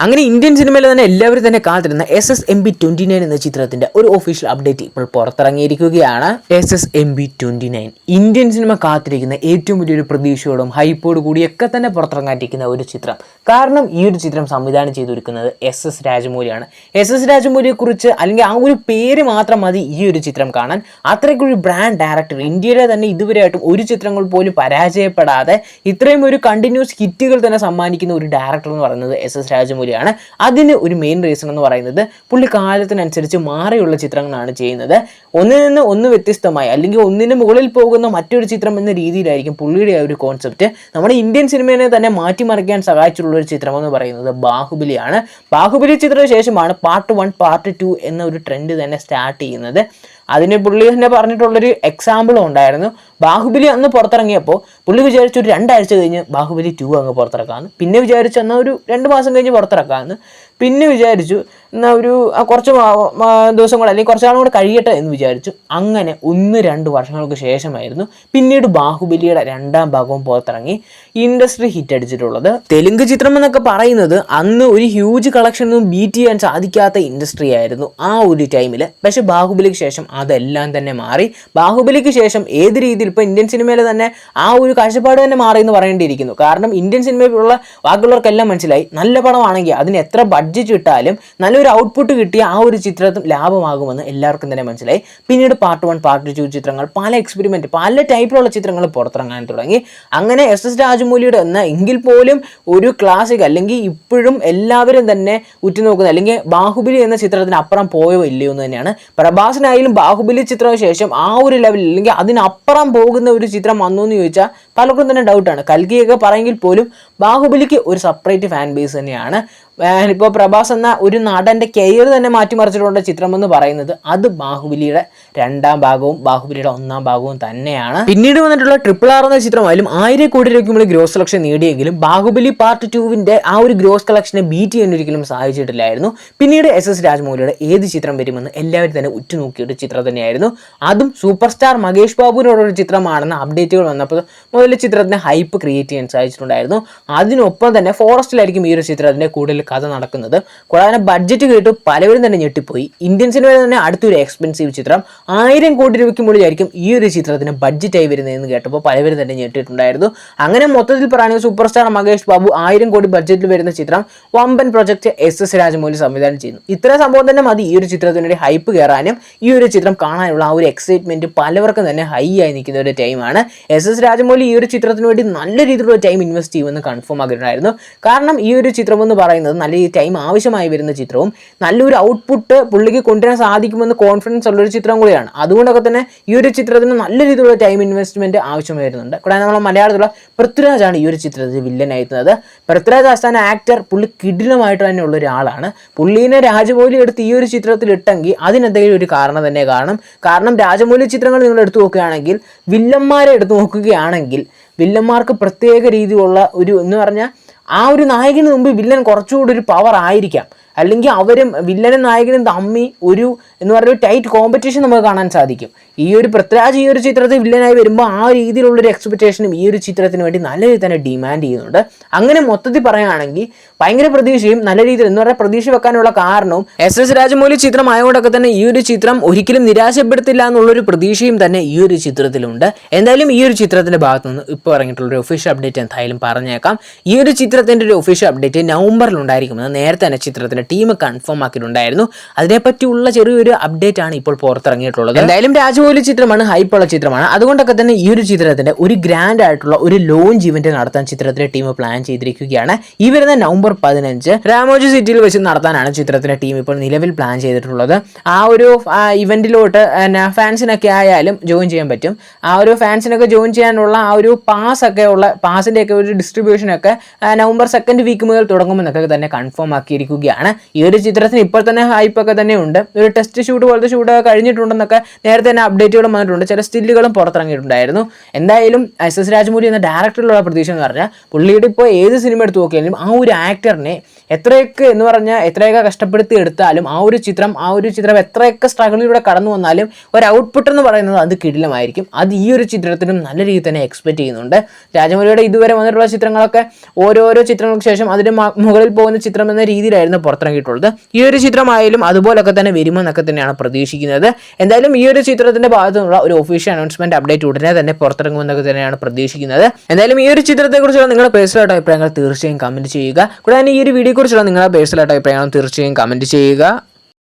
അങ്ങനെ ഇന്ത്യൻ സിനിമയിൽ തന്നെ എല്ലാവരും തന്നെ കാത്തിരുന്ന S S M B twenty nine എന്ന ചിത്രത്തിന്റെ ഒരു ഒഫീഷ്യൽ അപ്ഡേറ്റ് ഇപ്പോൾ പുറത്തിറങ്ങിയിരിക്കുകയാണ്. S S M B twenty nine Indian cinema കാത്തിരിക്കുന്ന ഏറ്റവും വലിയൊരു പ്രതീക്ഷയോടും ഹൈപ്പോട് കൂടിയൊക്കെ തന്നെ പുറത്തിറങ്ങാതിരിക്കുന്ന ഒരു ചിത്രം. കാരണം ഈ ഒരു ചിത്രം സംവിധാനം ചെയ്തൊരുക്കുന്നത് എസ് എസ് രാജമൗലിയാണ്. എസ് എസ് രാജമൗലിയെക്കുറിച്ച് അല്ലെങ്കിൽ ആ ഒരു പേര് മാത്രം മതി ഈ ഒരു ചിത്രം കാണാൻ. അത്രയ്ക്കൊരു ബ്രാൻഡ് ഡയറക്ടർ ഇന്ത്യയിലെ തന്നെ ഇതുവരെയായിട്ടും ഒരു ചിത്രങ്ങൾ പോലും പരാജയപ്പെടാതെ ഇത്രയും ഒരു കണ്ടിന്യൂസ് ഹിറ്റുകൾ തന്നെ സമ്മാനിക്കുന്ന ഒരു ഡയറക്ടർ എന്ന് പറയുന്നത് എസ് എസ് രാജമൗലിയാണ് അതിന് ഒരു മെയിൻ റീസൺ എന്ന് പറയുന്നത് പുള്ളി കാലത്തിനനുസരിച്ച് മാറിയുള്ള ചിത്രങ്ങളാണ് ചെയ്യുന്നത്. ഒന്നിൽ നിന്ന് ഒന്ന് വ്യത്യസ്തമായി അല്ലെങ്കിൽ ഒന്നിന് മുകളിൽ പോകുന്ന മറ്റൊരു ചിത്രം എന്ന രീതിയിലായിരിക്കും പുള്ളിയുടെ ആ ഒരു കോൺസെപ്റ്റ് നമ്മുടെ ഇന്ത്യൻ സിനിമയെ തന്നെ മാറ്റിമറിക്കാൻ സഹായിച്ചിട്ടുള്ള ഒരു ചിത്രം എന്ന് പറയുന്നത് ബാഹുബലിയാണ്. ബാഹുബലി ചിത്രത്തിന് ശേഷമാണ് പാർട്ട് വൺ പാർട്ട് ടു എന്ന ഒരു ട്രെൻഡ് തന്നെ സ്റ്റാർട്ട് ചെയ്യുന്നത്. അതിന് പുള്ളി തന്നെ പറഞ്ഞിട്ടുള്ളൊരു എക്സാമ്പിളും ഉണ്ടായിരുന്നു. ബാഹുബലി അന്ന് പുറത്തിറങ്ങിയപ്പോൾ പുള്ളി വിചാരിച്ചു ഒരു രണ്ടാഴ്ച കഴിഞ്ഞ് ബാഹുബലി ടു അങ്ങ് പുറത്തിറക്കാമെന്ന് പിന്നെ വിചാരിച്ചു എന്നാൽ ഒരു രണ്ട് മാസം കഴിഞ്ഞ് പുറത്തിറക്കാമെന്ന് പിന്നെ വിചാരിച്ചു എന്നാൽ ഒരു കുറച്ച് ദിവസം കൂടെ അല്ലെങ്കിൽ കുറച്ച് നാളും കൂടെ കഴിയട്ടെ എന്ന് വിചാരിച്ചു. അങ്ങനെ ഒന്ന് രണ്ട് വർഷങ്ങൾക്ക് ശേഷമായിരുന്നു പിന്നീട് ബാഹുബലിയുടെ രണ്ടാം ഭാഗവും പുറത്തിറങ്ങി. Industry hit അടിച്ചിട്ടുള്ളത്. തെലുങ്ക് ചിത്രം എന്നൊക്കെ പറയുന്നത് അന്ന് ഒരു ഹ്യൂജ് കളക്ഷനൊന്നും ബീറ്റ് ചെയ്യാൻ സാധിക്കാത്ത ഇൻഡസ്ട്രി ആയിരുന്നു ആ ഒരു ടൈമിൽ പക്ഷേ ബാഹുബലിക്ക് ശേഷം അതെല്ലാം തന്നെ മാറി. ബാഹുബലിക്ക് ശേഷം ഏത് രീതിയിൽ ഇപ്പോൾ ഇന്ത്യൻ സിനിമയിൽ തന്നെ ആ ഒരു കാഴ്ചപ്പാട് തന്നെ മാറി എന്ന് പറയേണ്ടിയിരിക്കുന്നു. കാരണം ഇന്ത്യൻ സിനിമയിലുള്ള ബാക്കിയുള്ളവർക്കെല്ലാം മനസ്സിലായി. നല്ല പടമാണെങ്കിൽ അതിന് എത്ര ഇട്ടാലും നല്ലൊരു ഔട്ട്പുട്ട് കിട്ടിയ ആ ഒരു ചിത്രത്തിൽ ലാഭമാകുമെന്ന് എല്ലാവർക്കും തന്നെ മനസ്സിലായി. പിന്നീട് പാർട്ട് വൺ പാർട്ട് ടു ചിത്രങ്ങൾ പല എക്സ്പെരിമെന്റ് പല ടൈപ്പിലുള്ള ചിത്രങ്ങൾ പുറത്തിറങ്ങാൻ തുടങ്ങി. അങ്ങനെ എസ് എസ് രാജമൗലിയുടെ എന്ന എങ്കിൽ പോലും ഒരു ക്ലാസിക് അല്ലെങ്കിൽ ഇപ്പോഴും എല്ലാവരും തന്നെ ഉറ്റുനോക്കുന്ന അല്ലെങ്കിൽ ബാഹുബലി എന്ന ചിത്രത്തിന് അപ്പുറം പോയോ ഇല്ലയോ എന്ന് തന്നെയാണ്. പ്രഭാസിനായാലും ബാഹുബലി ചിത്രത്തിന് ശേഷം ആ ഒരു ലെവലിൽ അല്ലെങ്കിൽ അതിനപ്പുറം പോകുന്ന ഒരു ചിത്രം വന്നു എന്ന് ചോദിച്ചാൽ പലർക്കും തന്നെ ഡൗട്ടാണ് കൽക്കിയൊക്കെ പറയെങ്കിൽ പോലും ബാഹുബലിക്ക് ഒരു സെപ്പറേറ്റ് ഫാൻ ബേസ് തന്നെയാണ്. ഇപ്പോൾ പ്രഭാസ് എന്ന ഒരു നടന്റെ കരിയർ തന്നെ മാറ്റിമറിച്ചിട്ടുള്ള ചിത്രം എന്ന് പറയുന്നത് അത് ബാഹുബലിയുടെ രണ്ടാം ഭാഗവും ബാഹുബലിയുടെ ഒന്നാം ഭാഗവും തന്നെയാണ്. പിന്നീട് വന്നിട്ടുള്ള ട്രിപ്പിൾ ആർ എന്ന ചിത്രമായാലും ആയിരം കോടി രൂപയ്ക്ക് മുകളിൽ ഗ്രോസ് കളക്ഷൻ നേടിയെങ്കിലും ബാഹുബലി പാർട്ട് ടുവിന്റെ ആ ഒരു ഗ്രോസ് കളക്ഷനെ ബീറ്റ് ചെയ്യാൻ ഒരിക്കലും സാധിച്ചിട്ടില്ലായിരുന്നു. പിന്നീട് എസ് എസ് രാജമൗലിയുടെ ഏത് ചിത്രം വരുമെന്ന് എല്ലാവരും തന്നെ ഉറ്റുനോക്കിയ ഒരു ചിത്രം തന്നെയായിരുന്നു. അതും സൂപ്പർ സ്റ്റാർ മഹേഷ് ബാബുവിനോടൊരു ചിത്രമാണെന്ന അപ്ഡേറ്റുകൾ വന്നപ്പോൾ മുതൽ ചിത്രത്തിന് ഹൈപ്പ് ക്രിയേറ്റ് ചെയ്യാൻ സാധിച്ചിട്ടുണ്ടായിരുന്നു. അതിനൊപ്പം തന്നെ ഫോറസ്റ്റിലായിരിക്കും ഈ ഒരു ചിത്രത്തിന്റെ കൂടുതൽ കഥ നടക്കുന്നത്. കൂടാതെ ബഡ്ജറ്റ് കേട്ട് പലവരും തന്നെ ഞെട്ടിപ്പോയി. ഇന്ത്യൻ സിനിമയിൽ തന്നെ അടുത്തൊരു എക്സ്പെൻസീവ് ചിത്രം ആയിരം കോടി രൂപയ്ക്ക് മുകളിലായിരിക്കും ഈ ഒരു ചിത്രത്തിന് ബഡ്ജറ്റായി വരുന്നതെന്ന് കേട്ടപ്പോൾ പലവരും തന്നെ ഞെട്ടിയിട്ടുണ്ടായിരുന്നു. അങ്ങനെ മൊത്തത്തിൽ പറയുകയാണെങ്കിൽ സൂപ്പർ സ്റ്റാർ മഹേഷ് ബാബു ആയിരം കോടി ബഡ്ജറ്റിൽ വരുന്ന ചിത്രം വമ്പൻ പ്രൊജക്ട് എസ് എസ് രാജമൗലി സംവിധാനം ചെയ്യുന്നു. ഇത്ര സംഭവം തന്നെ മതി ഈ ഒരു ചിത്രത്തിനൊരു ഹൈപ്പ് കയറാനും ഈ ഒരു ചിത്രം കാണാനുള്ള ആ ഒരു എക്സൈറ്റ്മെന്റ് പലവർക്കും തന്നെ ഹൈ ആയി നിൽക്കുന്ന ഒരു ടൈമാണ് എസ് എസ് രാജമൗലി ഈ ഒരു ചിത്രത്തിന് വേണ്ടി നല്ല രീതിയിലുള്ള ടൈം ഇൻവെസ്റ്റ് ചെയ്യുമെന്ന് കൺഫേം ആക്കിയിട്ടുണ്ടായിരുന്നു. കാരണം ഈ ഒരു ചിത്രം എന്ന് പറയുന്നത് നല്ല ടൈം ആവശ്യമായി വരുന്ന ചിത്രവും നല്ലൊരു ഔട്ട്പുട്ട് പുള്ളിക്ക് കൊണ്ടുവരാൻ സാധിക്കുമെന്ന് കോൺഫിഡൻസ് ഉള്ളൊരു ചിത്രം കൂടിയാണ്. അതുകൊണ്ടൊക്കെ തന്നെ ഈ ഒരു ചിത്രത്തിന് നല്ല രീതിയിലുള്ള ടൈം ഇൻവെസ്റ്റ്മെന്റ് ആവശ്യം വരുന്നുണ്ട്. കൂടാതെ നമ്മൾ മലയാളത്തിലുള്ള പൃഥ്വിരാജാണ് ഈ ഒരു ചിത്രത്തിൽ വില്ലൻ അയക്കുന്നത് പൃഥ്വിരാജ് ആസ്ഥാന ആക്ടർ പുള്ളി കിടിലമായിട്ട് തന്നെ ഉള്ള ഒരാളാണ്. പുള്ളീനെ രാജമൗലി എടുത്ത് ഈ ഒരു ചിത്രത്തിൽ ഇട്ടെങ്കിൽ അതിനെന്തെങ്കിലും ഒരു കാരണം തന്നെ കാണും. കാരണം രാജമൗലി ചിത്രങ്ങൾ നിങ്ങൾ എടുത്തു നോക്കുകയാണെങ്കിൽ വില്ലന്മാരെ എടുത്തു നോക്കുകയാണെങ്കിൽ വില്ലന്മാർക്ക് പ്രത്യേക രീതിയിലുള്ള ഒരു എന്ന് പറഞ്ഞാൽ ആ ഒരു നായകന് മുമ്പ് വില്ലൻ കുറച്ചുകൂടി ഒരു പവർ ആയിരിക്കാം. അല്ലെങ്കിൽ അവരും വില്ലനും നായകനും തമ്മി ഒരു എന്ന് പറയുന്ന ഒരു ടൈറ്റ് കോമ്പറ്റീഷൻ നമുക്ക് കാണാൻ സാധിക്കും. ഈ ഒരു പൃഥ്വിരാജ് ഈ ഒരു ചിത്രത്തിൽ വില്ലനായി വരുമ്പോൾ ആ രീതിയിലുള്ള ഒരു എക്സ്പെക്ടേഷനും ഈ ഒരു ചിത്രത്തിന് വേണ്ടി നല്ല രീതിയിൽ തന്നെ ഡിമാൻഡ് ചെയ്യുന്നുണ്ട്. അങ്ങനെ മൊത്തത്തിൽ പറയുകയാണെങ്കിൽ ഭയങ്കര പ്രതീക്ഷയും നല്ല രീതിയിൽ എന്ന് പറയുന്ന പ്രതീക്ഷ വെക്കാനുള്ള കാരണവും എസ് എസ് രാജമൗലി ചിത്രമായതുകൊണ്ടൊക്കെ തന്നെ ഈ ഒരു ചിത്രം ഒരിക്കലും നിരാശപ്പെടുത്തില്ല എന്നുള്ളൊരു പ്രതീക്ഷയും തന്നെ ഈ ഒരു ചിത്രത്തിലുണ്ട്. എന്തായാലും ഈ ഒരു ചിത്രത്തിന്റെ ഭാഗത്തു നിന്ന് ഇപ്പോൾ പറഞ്ഞിട്ടുള്ള ഒരു ഒഫീഷ്യൽ അപ്ഡേറ്റ് എന്തായാലും പറഞ്ഞേക്കാം. ഈ ഒരു ചിത്രത്തിന്റെ ഒരു ഒഫീഷ്യൽ അപ്ഡേറ്റ് നവംബറിൽ ഉണ്ടായിരിക്കും നേരത്തെ തന്നെ ചിത്രത്തിന്റെ ടീം കൺഫേം ആക്കിയിട്ടുണ്ടായിരുന്നു. അതിനെപ്പറ്റിയുള്ള ചെറിയൊരു അപ്ഡേറ്റ് ആണ് ഇപ്പോൾ പുറത്തിറങ്ങിയിട്ടുള്ളത്. എന്തായാലും രാജമൗലി ചിത്രമാണ് ഹൈപ്പുള്ള ചിത്രമാണ്. അതുകൊണ്ടൊക്കെ തന്നെ ഈ ഒരു ചിത്രത്തിന്റെ ഒരു ഗ്രാൻഡ് ആയിട്ടുള്ള ഒരു ലോഞ്ച് ഇവന്റ് നടത്താൻ ചിത്രത്തിന്റെ ടീം പ്ലാൻ ചെയ്തിരിക്കുകയാണ്. ഈ വരുന്ന നവംബർ പതിനഞ്ച് രാമോജി സിറ്റിയിൽ വെച്ച് നടത്താനാണ് ചിത്രത്തിന്റെ ടീം ഇപ്പോൾ നിലവിൽ പ്ലാൻ ചെയ്തിട്ടുള്ളത്. ആ ഒരു ഇവന്റിലോട്ട് ഫാൻസിനൊക്കെ ആയാലും ജോയിൻ ചെയ്യാൻ പറ്റും. ആ ഒരു ഫാൻസിനൊക്കെ ജോയിൻ ചെയ്യാനുള്ള ആ ഒരു പാസ് ഒക്കെ ഉള്ള പാസിന്റെ ഒക്കെ ഒരു ഡിസ്ട്രിബ്യൂഷൻ ഒക്കെ നവംബർ സെക്കൻഡ് വീക്ക് മുതൽ തുടങ്ങുമെന്നൊക്കെ തന്നെ കൺഫേം ആക്കിയിരിക്കുകയാണ്. ഈ ഒരു ചിത്രത്തിന് ഇപ്പോൾ തന്നെ ഹൈപ്പ് ഒക്കെ തന്നെ ഉണ്ട്. ഒരു ടെസ്റ്റ് ഷൂട്ട് പോലത്തെ ഷൂട്ട് കഴിഞ്ഞിട്ടുണ്ടെന്നൊക്കെ നേരത്തെ തന്നെ അപ്ഡേറ്റുകളും വന്നിട്ടുണ്ട്. ചില സ്റ്റില്ലുകളും പുറത്തിറങ്ങിയിട്ടുണ്ടായിരുന്നു. എന്തായാലും എസ് എസ് രാജമൗലി എന്ന ഡയറക്ടറിലുള്ള പ്രതീക്ഷ എന്ന് പറഞ്ഞാൽ പുള്ളിയുടെ ഇപ്പോൾ ഏത് സിനിമ എടുത്ത് നോക്കിയാലും ആ ഒരു ആക്ടറിനെ എത്രയൊക്കെ എന്ന് പറഞ്ഞാൽ എത്രയൊക്കെ കഷ്ടപ്പെടുത്തി എടുത്താലും ആ ഒരു ചിത്രം ആ ഒരു ചിത്രം എത്രയൊക്കെ സ്ട്രഗിളിലൂടെ കടന്നു വന്നാലും ഒരു ഔട്ട്പുട്ട് എന്ന് പറയുന്നത് അത് കിടിലമായിരിക്കും. അത് ഈ ഒരു ചിത്രത്തിനും നല്ല രീതിയിൽ തന്നെ എക്സ്പെക്റ്റ് ചെയ്യുന്നുണ്ട്. രാജമൗലിയുടെ ഇതുവരെ വന്നിട്ടുള്ള ചിത്രങ്ങളൊക്കെ ഓരോരോ ചിത്രങ്ങൾക്ക് ശേഷം അതിന് മുകളിൽ പോകുന്ന ചിത്രം എന്ന രീതിയിലായിരുന്നു പുറത്തിറങ്ങിയിട്ടുള്ളത്. ഈ ഒരു ചിത്രമായാലും അതുപോലൊക്കെ തന്നെ വരുമെന്നൊക്കെ തന്നെയാണ് പ്രതീക്ഷിക്കുന്നത്. എന്തായാലും ഈ ഒരു ചിത്രത്തിന്റെ ഭാഗത്തു നിന്നുള്ള ഒരു ഒഫീഷ്യൽ അനൗൺസ്മെന്റ് അപ്ഡേറ്റ് ഉടനെ തന്നെ പുറത്തിറങ്ങുമെന്നൊക്കെ തന്നെയാണ് പ്രതീക്ഷിക്കുന്നത്. എന്തായാലും ഈ ഒരു ചിത്രത്തെക്കുറിച്ചുള്ള നിങ്ങളുടെ പേഴ്സണൽ അഭിപ്രായങ്ങൾ തീർച്ചയായും കമന്റ് ചെയ്യുക. കൂടാതെ ഈ ഒരു വീഡിയോയെക്കുറിച്ചുള്ള നിങ്ങളുടെ പേഴ്സണൽ അഭിപ്രായങ്ങളും തീർച്ചയായും കമന്റ് ചെയ്യുക.